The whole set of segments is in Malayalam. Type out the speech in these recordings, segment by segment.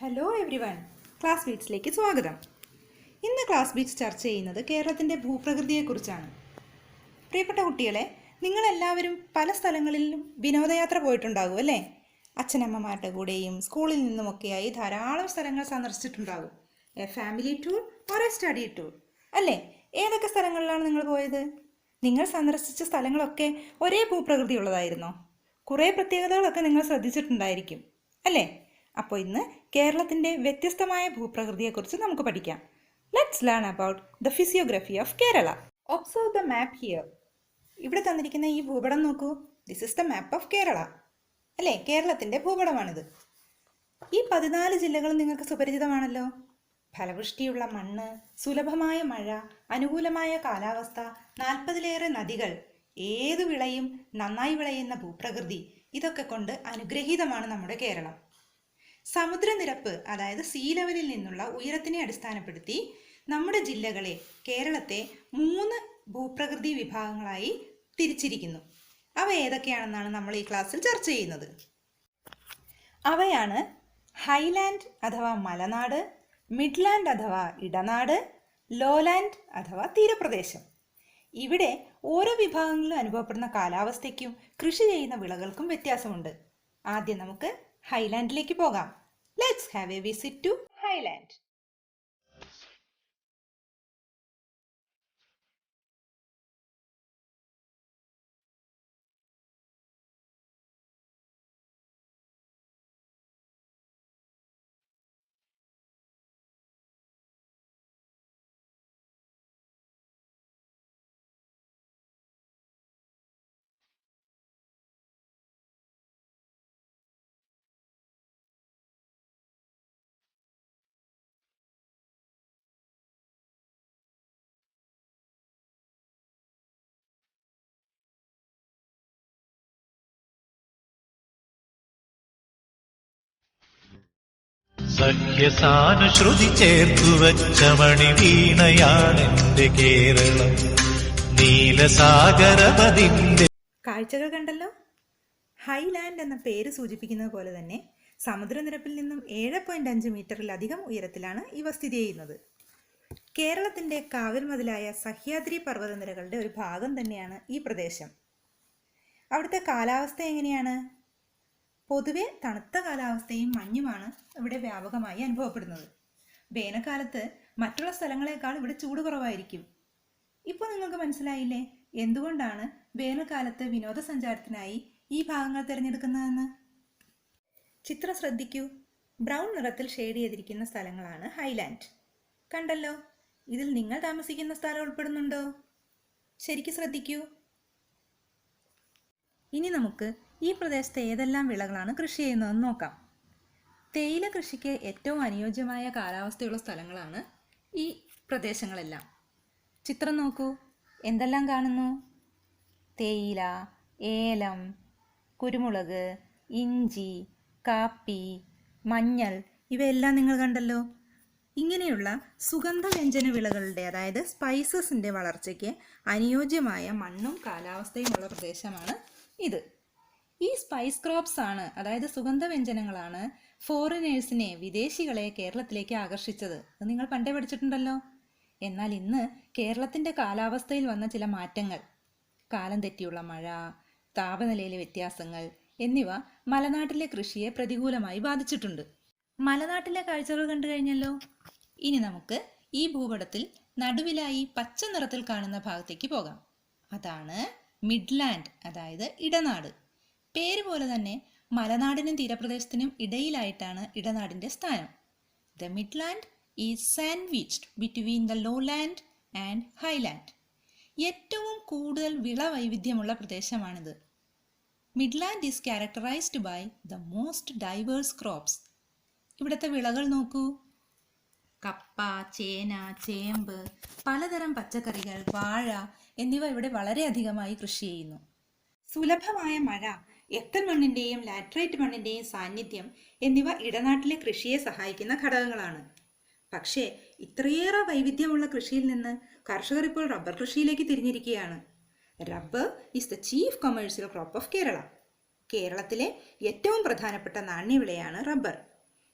ഹലോ എവ്രി വൺ ക്ലാസ് ബീറ്റ്സിലേക്ക് സ്വാഗതം. ഇന്ന് ക്ലാസ് ബീറ്റ്സ് ചർച്ച ചെയ്യുന്നത് കേരളത്തിന്റെ ഭൂപ്രകൃതിയെക്കുറിച്ചാണ്. പ്രിയപ്പെട്ട കുട്ടികളെ നിങ്ങളെല്ലാവരും പല സ്ഥലങ്ങളിലും വിനോദയാത്ര പോയിട്ടുണ്ടാകും അല്ലേ? അച്ഛനമ്മമാരുടെ കൂടെയും സ്കൂളിൽ നിന്നുമൊക്കെയായി ധാരാളം സ്ഥലങ്ങൾ സന്ദർശിച്ചിട്ടുണ്ടാകും. A family tour or a study tour അല്ലേ? ഏതൊക്കെ സ്ഥലങ്ങളിലാണ് നിങ്ങൾ പോയത്? നിങ്ങൾ സന്ദർശിച്ച സ്ഥലങ്ങളൊക്കെ ഒരേ ഭൂപ്രകൃതി ഉള്ളതായിരുന്നോ കുറേ പ്രത്യേകതകളൊക്കെ നിങ്ങൾ ശ്രദ്ധിച്ചിട്ടുണ്ടായിരിക്കും. അല്ലേ? അപ്പോൾ ഇന്ന് കേരളത്തിന്റെ വ്യത്യസ്തമായ ഭൂപ്രകൃതിയെക്കുറിച്ച് നമുക്ക് പഠിക്കാം. Let's learn about the physiography of Kerala observe the map here ഇവിടെ തന്നിരിക്കുന്ന ഈ ഭൂപടം നോക്കൂ. This is the map of Kerala അല്ലേ? കേരളത്തിന്റെ ഭൂപടമാണിത്. ഈ പതിനാല് ജില്ലകളും നിങ്ങൾക്ക് സുപരിചിതമാണല്ലോ. ഫലവൃഷ്ടിയുള്ള മണ്ണ് സുലഭമായ മഴ അനുകൂലമായ കാലാവസ്ഥ നാൽപ്പതിലേറെ നദികൾ ഏതു വിളയും നന്നായി വിളയുന്ന ഭൂപ്രകൃതി ഇതൊക്കെ കൊണ്ട് അനുഗ്രഹീതമാണ് നമ്മുടെ കേരളം. സമുദ്രനിരപ്പ് അതായത് സീ ലെവലിൽ നിന്നുള്ള ഉയരത്തിനെ അടിസ്ഥാനപ്പെടുത്തി നമ്മുടെ ജില്ലകളെ കേരളത്തെ മൂന്ന് ഭൂപ്രകൃതി വിഭാഗങ്ങളായി തിരിച്ചിരിക്കുന്നു. അവ ഏതൊക്കെയാണെന്നാണ് നമ്മൾ ഈ ക്ലാസ്സിൽ ചർച്ച ചെയ്യുന്നത്. അവയാണ് ഹൈലാൻഡ് അഥവാ മലനാട് മിഡ്ലാൻഡ് അഥവാ ഇടനാട് ലോലാൻഡ് അഥവാ തീരപ്രദേശം. ഇവിടെ ഓരോ വിഭാഗങ്ങളിലും അനുഭവപ്പെടുന്ന കാലാവസ്ഥയ്ക്കും കൃഷി ചെയ്യുന്ന വിളകൾക്കും വ്യത്യാസമുണ്ട്. ആദ്യം നമുക്ക് ഹൈലാൻഡിലേക്ക് പോകാം. Let's have a visit to highland സഖ്യസാനുശ്രുതി ചേർത്തു വച്ച മണി വീണയാണെന്റെ കേരളം. നീലസാഗരപതിന്റെ കാഴ്ചകൾ കണ്ടല്ലോ? ഹൈലാൻഡ് എന്ന പേര് സൂചിപ്പിക്കുന്നത് പോലെ തന്നെ സമുദ്രനിരപ്പിൽ നിന്നും ഏഴ് പോയിന്റ് അഞ്ച് മീറ്ററിലധികം ഉയരത്തിലാണ് ഇവ സ്ഥിതി ചെയ്യുന്നത്. കേരളത്തിന്റെ കാവൽമതിലായ സഹ്യാദ്രി പർവതനിരകളുടെ ഒരു ഭാഗം തന്നെയാണ് ഈ പ്രദേശം. അവിടുത്തെ കാലാവസ്ഥ എങ്ങനെയാണ്? പൊതുവെ തണുത്ത കാലാവസ്ഥയും മഞ്ഞുമാണ് ഇവിടെ വ്യാപകമായി അനുഭവപ്പെടുന്നത്. വേനൽക്കാലത്ത് മറ്റുള്ള സ്ഥലങ്ങളെക്കാൾ ഇവിടെ ചൂട് കുറവായിരിക്കും. ഇപ്പോൾ നിങ്ങൾക്ക് മനസ്സിലായില്ലേ? എന്തുകൊണ്ടാണ് വേനൽക്കാലത്ത് വിനോദസഞ്ചാരത്തിനായി ഈ ഭാഗങ്ങൾ തിരഞ്ഞെടുക്കുന്നതെന്ന്? ചിത്രം ശ്രദ്ധിക്കൂ. ബ്രൗൺ നിറത്തിൽ ഷെയ്ഡ് ചെയ്തിരിക്കുന്ന സ്ഥലങ്ങളാണ് ഹൈലാൻഡ്. കണ്ടല്ലോ? ഇതിൽ നിങ്ങൾ താമസിക്കുന്ന സ്ഥലം ഉൾപ്പെടുന്നുണ്ടോ? ശരിക്കും ശ്രദ്ധിക്കൂ. ഇനി നമുക്ക് ഈ പ്രദേശത്തെ ഏതെല്ലാം വിളകളാണ് കൃഷി ചെയ്യുന്നതെന്ന് നോക്കാം. തേയില കൃഷിക്ക് ഏറ്റവും അനുയോജ്യമായ കാലാവസ്ഥയുള്ള സ്ഥലങ്ങളാണ് ഈ പ്രദേശങ്ങളെല്ലാം. ചിത്രം നോക്കൂ. എന്തെല്ലാം കാണുന്നു? തേയില ഏലം കുരുമുളക് ഇഞ്ചി കാപ്പി മഞ്ഞൾ ഇവയെല്ലാം നിങ്ങൾ കണ്ടല്ലോ. ഇങ്ങനെയുള്ള സുഗന്ധവ്യഞ്ജന വിളകളുടെ അതായത് സ്പൈസസിന്റെ വളർച്ചയ്ക്ക് അനുയോജ്യമായ മണ്ണും കാലാവസ്ഥയുമുള്ള പ്രദേശമാണ് ഇത്. ഈ സ്പൈസ് ക്രോപ്സ് ആണ് അതായത് സുഗന്ധവ്യഞ്ജനങ്ങളാണ് ഫോറിനേഴ്സിനെ വിദേശികളെ കേരളത്തിലേക്ക് ആകർഷിച്ചത്. അത് നിങ്ങൾ പണ്ടേ പഠിച്ചിട്ടുണ്ടല്ലോ. എന്നാൽ ഇന്ന് കേരളത്തിന്റെ കാലാവസ്ഥയിൽ വന്ന ചില മാറ്റങ്ങൾ. കാലം തെറ്റിയുള്ള മഴ താപനിലയിലെ വ്യത്യാസങ്ങൾ എന്നിവ മലനാട്ടിലെ കൃഷിയെ പ്രതികൂലമായി ബാധിച്ചിട്ടുണ്ട്. മലനാട്ടിലെ കാഴ്ചകൾ കണ്ടു കഴിഞ്ഞല്ലോ. ഇനി നമുക്ക് ഈ ഭൂപടത്തിൽ നടുവിലായി പച്ച നിറത്തിൽ കാണുന്ന ഭാഗത്തേക്ക് പോകാം. അതാണ് മിഡ്ലാൻഡ് അതായത് ഇടനാട്. പേര് പോലെ തന്നെ മലനാടിനും തീരപ്രദേശത്തിനും ഇടയിലായിട്ടാണ് ഇടനാടിന്റെ സ്ഥാനം. The midland is sandwiched between the lowland and highland ഏറ്റവും കൂടുതൽ വിള വൈവിധ്യമുള്ള പ്രദേശമാണിത്. Midland is characterised by the most diverse crops ഇവിടുത്തെ വിളകൾ നോക്കൂ. കപ്പ ചേന ചേമ്പ് പലതരം പച്ചക്കറികൾ വാഴ എന്നിവ ഇവിടെ വളരെയധികമായി കൃഷി ചെയ്യുന്നു. സുലഭമായ മഴ എക്കൽ മണ്ണിന്റെയും ലാറ്ററൈറ്റ് മണ്ണിന്റെയും സാന്നിധ്യം എന്നിവ ഇടനാട്ടിലെ കൃഷിയെ സഹായിക്കുന്ന ഘടകങ്ങളാണ്. പക്ഷേ ഇത്രയേറെ വൈവിധ്യമുള്ള കൃഷിയിൽ നിന്ന് കർഷകർ ഇപ്പോൾ റബ്ബർ കൃഷിയിലേക്ക് തിരിഞ്ഞിരിക്കുകയാണ്. Rubber is the chief commercial crop of Kerala കേരളത്തിലെ ഏറ്റവും പ്രധാനപ്പെട്ട നാണ്യവിളയാണ് റബ്ബർ.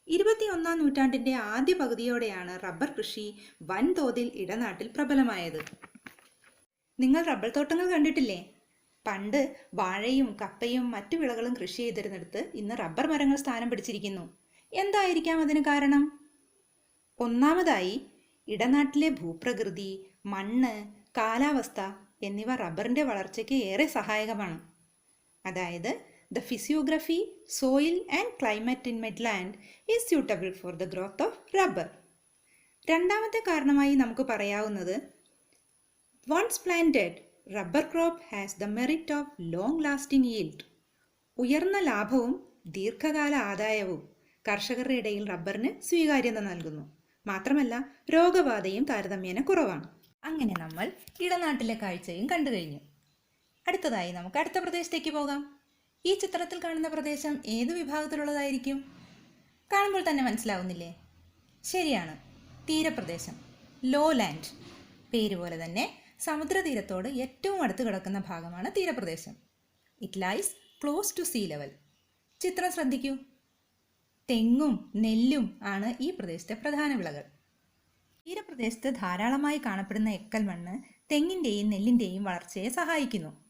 ഇരുപത്തിയൊന്നാം നൂറ്റാണ്ടിന്റെ ആദ്യ പകുതിയോടെയാണ് റബ്ബർ കൃഷി വൻതോതിൽ ഇടനാട്ടിൽ പ്രബലമായത്. നിങ്ങൾ റബ്ബർ തോട്ടങ്ങൾ കണ്ടിട്ടില്ലേ? പണ്ട് വാഴയും കപ്പയും മറ്റു വിളകളും കൃഷി ചെയ്തിരുന്നിടത്ത് ഇന്ന് റബ്ബർ മരങ്ങൾ സ്ഥാനം പിടിച്ചിരിക്കുന്നു. എന്തായിരിക്കാം അതിന് കാരണം? ഒന്നാമതായി ഇടനാട്ടിലെ ഭൂപ്രകൃതി മണ്ണ് കാലാവസ്ഥ എന്നിവ റബ്ബറിന്റെ വളർച്ചയ്ക്ക് ഏറെ സഹായകമാണ്. അതായത് the physiography soil and climate in midland is suitable for the growth of rubber രണ്ടാമത്തെ കാരണമായി നമുക്ക് പറയാവുന്നത് once planted rubber crop has the merit of long lasting yield ഉയർന്ന ലാഭവും ദീർഘകാല ആദായവും കർഷകരുടെ ഇടയിൽ റബ്ബറിന് സ്വീകാര്യത നൽകുന്നു. മാത്രമല്ല രോഗബാധയും താരതമ്യേന കുറവാണ്. അങ്ങനെ നമ്മൾ ഇടനാട്ടിലെ കാഴ്ചയും കണ്ടു കഴിഞ്ഞു. അടുത്തതായി നമുക്ക് അടുത്ത പ്രദേശത്തേക്ക് പോകാം. ഈ ചിത്രത്തിൽ കാണുന്ന പ്രദേശം ഏത് വിഭാഗത്തിലുള്ളതായിരിക്കും? കാണുമ്പോൾ തന്നെ മനസ്സിലാവുന്നില്ലേ? ശരിയാണ് തീരപ്രദേശം ലോ ലാൻഡ് പേര് പോലെ തന്നെ സമുദ്രതീരത്തോട് ഏറ്റവും അടുത്ത് കിടക്കുന്ന ഭാഗമാണ് തീരപ്രദേശം. It lies close to sea level ചിത്രം ശ്രദ്ധിക്കൂ. തെങ്ങും നെല്ലും ആണ് ഈ പ്രദേശത്തെ പ്രധാന വിളകൾ. തീരപ്രദേശത്ത് ധാരാളമായി കാണപ്പെടുന്ന എക്കൽ മണ്ണ് തെങ്ങിന്റെയും നെല്ലിന്റെയും വളർച്ചയെ സഹായിക്കുന്നു.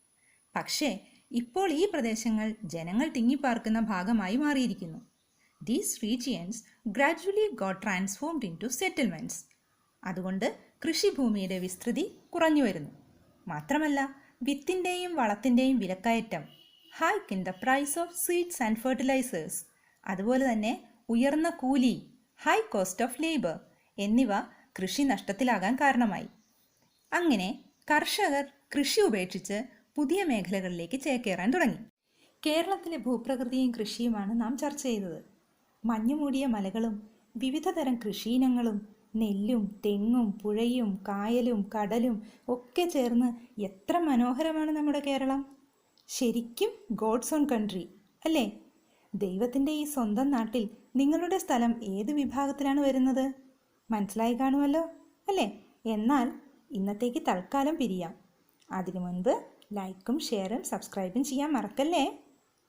പക്ഷേ ഇപ്പോൾ ഈ പ്രദേശങ്ങൾ ജനങ്ങൾ തിങ്ങിപ്പാർക്കുന്ന ഭാഗമായി മാറിയിരിക്കുന്നു. These regions gradually got transformed into settlements അതുകൊണ്ട് കൃഷിഭൂമിയുടെ വിസ്തൃതി കുറഞ്ഞു വരുന്നു. മാത്രമല്ല വിത്തിന്റെയും വളത്തിന്റെയും വിലക്കയറ്റം hike in the price of seeds and fertilisers അതുപോലെ തന്നെ ഉയർന്ന കൂലി ഹൈ കോസ്റ്റ് ഓഫ് ലേബർ എന്നിവ കൃഷി നഷ്ടത്തിലാകാൻ കാരണമായി. അങ്ങനെ കർഷകർ കൃഷി ഉപേക്ഷിച്ച് പുതിയ മേഖലകളിലേക്ക് ചേക്കേറാൻ തുടങ്ങി. കേരളത്തിലെ ഭൂപ്രകൃതിയും കൃഷിയുമാണ് നാം ചർച്ച ചെയ്തത്. മഞ്ഞുമൂടിയ മലകളും വിവിധതരം കൃഷി കൃഷിയിനങ്ങളും നെല്ലും തെങ്ങും പുഴയും കായലും കടലും ഒക്കെ ചേർന്ന് എത്ര മനോഹരമാണ് നമ്മുടെ കേരളം. ശരിക്കും ഗോഡ്സ് ഓൺ കൺട്രി അല്ലേ? ദൈവത്തിന്റെ ഈ സ്വന്തം നാട്ടിൽ നിങ്ങളുടെ സ്ഥലം ഏത് വിഭാഗത്തിലാണ് വരുന്നത്? മനസ്സിലായി കാണുമല്ലോ അല്ലേ? എന്നാൽ ഇന്നത്തേക്ക് തൽക്കാലം പിരിയാം. അതിനു മുൻപ് ലൈക്കും ഷെയറും സബ്സ്ക്രൈബും ചെയ്യാൻ മറക്കല്ലേ?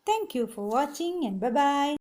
Thank you for watching and bye